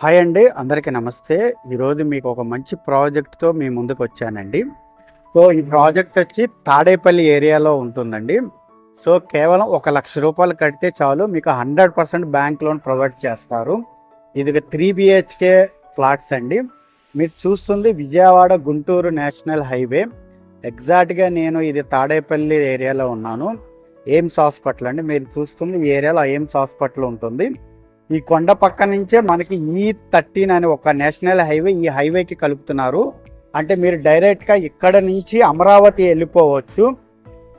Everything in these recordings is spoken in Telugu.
హాయ్ అండి అందరికీ నమస్తే. ఈరోజు మీకు ఒక మంచి ప్రాజెక్ట్తో మీ ముందుకు వచ్చానండి. సో ఈ ప్రాజెక్ట్ వచ్చి తాడేపల్లి ఏరియాలో ఉంటుందండి. సో కేవలం ఒక లక్ష రూపాయలు కడితే చాలు మీకు hundred percent bank loan provide చేస్తారు. ఇది త్రీ బిహెచ్కే ఫ్లాట్స్ అండి. మీరు చూస్తుంది విజయవాడ గుంటూరు నేషనల్ హైవే. ఎగ్జాక్ట్గా నేను ఇది తాడేపల్లి ఏరియాలో ఉన్నాను. ఎయిమ్స్ హాస్పిటల్ అండి. మీరు చూస్తుంది ఈ ఏరియాలో ఎయిమ్స్ హాస్పిటల్ ఉంటుంది. ఈ కొండ పక్క నుంచే మనకి ఈ థర్టీన్ అనే ఒక నేషనల్ హైవే ఈ హైవేకి కలుపుతున్నారు. అంటే మీరు డైరెక్ట్గా ఇక్కడ నుంచి అమరావతి వెళ్ళిపోవచ్చు.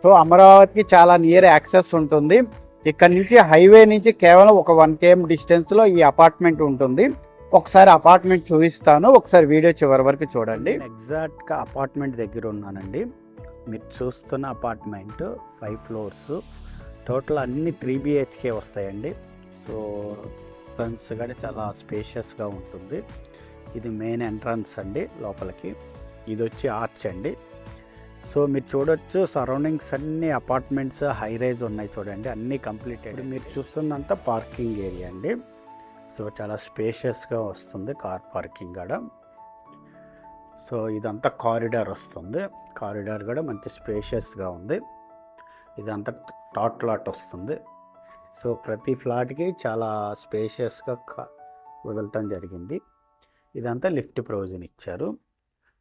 సో అమరావతికి చాలా నియర్ యాక్సెస్ ఉంటుంది. ఇక్కడ నుంచి హైవే నుంచి కేవలం ఒక వన్ కేఎం డిస్టెన్స్లో ఈ అపార్ట్మెంట్ ఉంటుంది. ఒకసారి అపార్ట్మెంట్ చూపిస్తాను. ఒకసారి వీడియో చివరి వరకు చూడండి. ఎగ్జాక్ట్గా అపార్ట్మెంట్ దగ్గర ఉన్నానండి. మీరు చూస్తున్న అపార్ట్మెంట్ ఫైవ్ ఫ్లోర్స్. టోటల్ అన్ని త్రీ బిహెచ్కే వస్తాయండి. సో ఎంట్రన్స్ కూడా చాలా స్పేషియస్గా ఉంటుంది. ఇది మెయిన్ ఎంట్రన్స్ అండి లోపలికి. ఇది వచ్చి ఆర్చ్ అండి. సో మీరు చూడొచ్చు సరౌండింగ్స్ అన్ని అపార్ట్మెంట్స్ హై రైజ్ ఉన్నాయి చూడండి. అన్నీ కంప్లీటెడ్ మీరు చూస్తున్నంత పార్కింగ్ ఏరియా అండి. సో చాలా స్పేషియస్గా వస్తుంది కార్ పార్కింగ్ కూడా సో ఇదంతా కారిడార్ వస్తుంది. కారిడార్ కూడా మంచి స్పేషియస్గా ఉంది. ఇదంతా టాట్ లాట్ వస్తుంది. సో ప్రతి ఫ్లాట్కి చాలా స్పేషియస్గా వదలటం జరిగింది. ఇదంతా లిఫ్ట్ ప్రొవిజన్ ఇచ్చారు.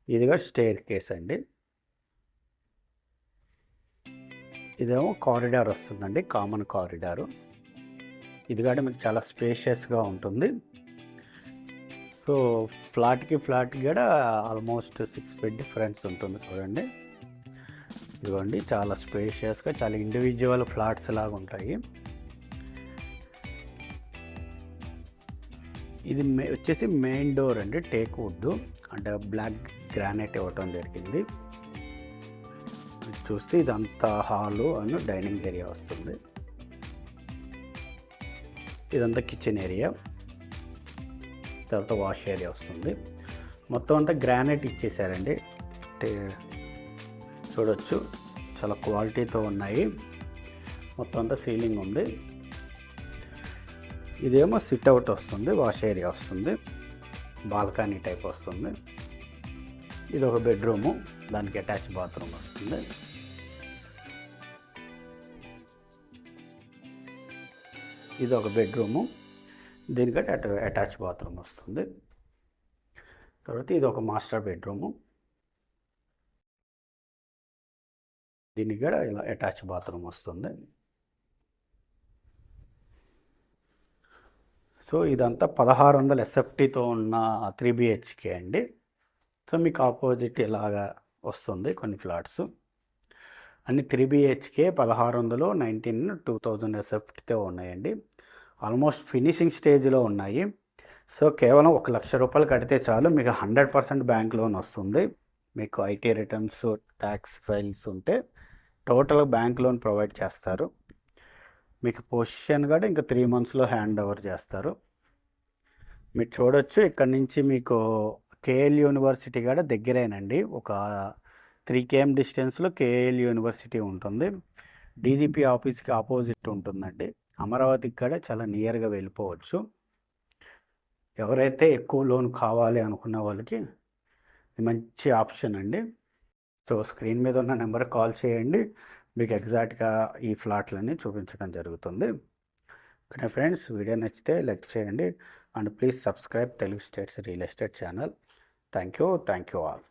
ఇదిగా స్టేర్ కేస్ అండి. ఇదేమో కారిడార్ వస్తుందండి కామన్ కారిడారు. ఇది కూడా మీకు చాలా స్పేషియస్గా ఉంటుంది. సో ఫ్లాట్కి ఫ్లాట్ కూడా ఆల్మోస్ట్ సిక్స్ ఫీట్ డిఫరెన్స్ ఉంటుంది చూడండి. ఇదిగోండి చాలా స్పేషియస్గా చాలా ఇండివిజువల్ ఫ్లాట్స్ లాగా ఉంటాయి ఇది వచ్చేసి మెయిన్ డోర్ అండి టేక్ వుడ్. అంటే బ్లాక్ గ్రానైట్ ఇవ్వటం జరిగింది. చూస్తే ఇదంతా హాలు అని డైనింగ్ ఏరియా వస్తుంది. ఇదంతా కిచెన్ ఏరియా. తర్వాత వాష్ ఏరియా వస్తుంది. మొత్తం అంతా గ్రానైట్ ఇచ్చేసారండి. అంటే చూడొచ్చు. చాలా క్వాలిటీతో ఉన్నాయి. మొత్తం అంతా సీలింగ్ ఉంది. ఇదేమో సిట్ అవుట్ వస్తుంది వాష్ ఏరియా వస్తుంది బాల్కనీ టైప్ వస్తుంది. ఇది ఒక బెడ్రూము దానికి అటాచ్ బాత్రూమ్ వస్తుంది. ఇది ఒక బెడ్రూము దీనికంటే అట అటాచ్ బాత్రూమ్ వస్తుంది. తర్వాత ఇది ఒక మాస్టర్ బెడ్రూము. దీనికి కూడా ఇలా అటాచ్ బాత్రూమ్ వస్తుంది. సో ఇదంతా పదహారు వందల ఎస్ఎఫ్టీతో ఉన్న త్రీ బిహెచ్కే అండి. సో మీకు ఆపోజిట్ ఇలాగా వస్తుంది కొన్ని ఫ్లాట్స్. అన్ని త్రీ బిహెచ్కే పదహారు వందలు నైన్టీన్ టూ థౌజండ్ ఎస్ఎఫ్టీతో ఉన్నాయండి. ఆల్మోస్ట్ ఫినిషింగ్ స్టేజ్లో ఉన్నాయి. సో కేవలం ఒక లక్ష రూపాయలు కడితే చాలు మీకు హండ్రెడ్ పర్సెంట్ బ్యాంక్ లోన్ వస్తుంది. మీకు ఐటీ రిటర్న్స్ ట్యాక్స్ ఫైల్స్ ఉంటే టోటల్ బ్యాంక్ లోన్ ప్రొవైడ్ చేస్తారు. మీకు పొజిషన్ కూడా ఇంకా త్రీ మంత్స్లో హ్యాండ్ ఓవర్ చేస్తారు. మీరు చూడొచ్చు ఇక్కడ నుంచి మీకు కేఎల్ యూనివర్సిటీ కూడా దగ్గరేనండి. ఒక త్రీ కేఎం డిస్టెన్స్లో కేఎల్ యూనివర్సిటీ ఉంటుంది. డీజీపీ ఆఫీస్కి ఆపోజిట్ ఉంటుందండి. అమరావతికి కూడా చాలా నియర్గా వెళ్ళిపోవచ్చు. ఎవరైతే ఎక్కువ లోన్ కావాలి అనుకున్న వాళ్ళకి మంచి ఆప్షన్ అండి. సో స్క్రీన్ మీద ఉన్న నెంబర్ కాల్ చేయండి. మీకు ఎగ్జాక్ట్గా ఈ ఫ్లాట్లన్నీ చూపించడం జరుగుతుంది. Okay friends? వీడియో నచ్చితే లైక్ చేయండి. And please subscribe Telugu states real estate channel. Thank you thank you all.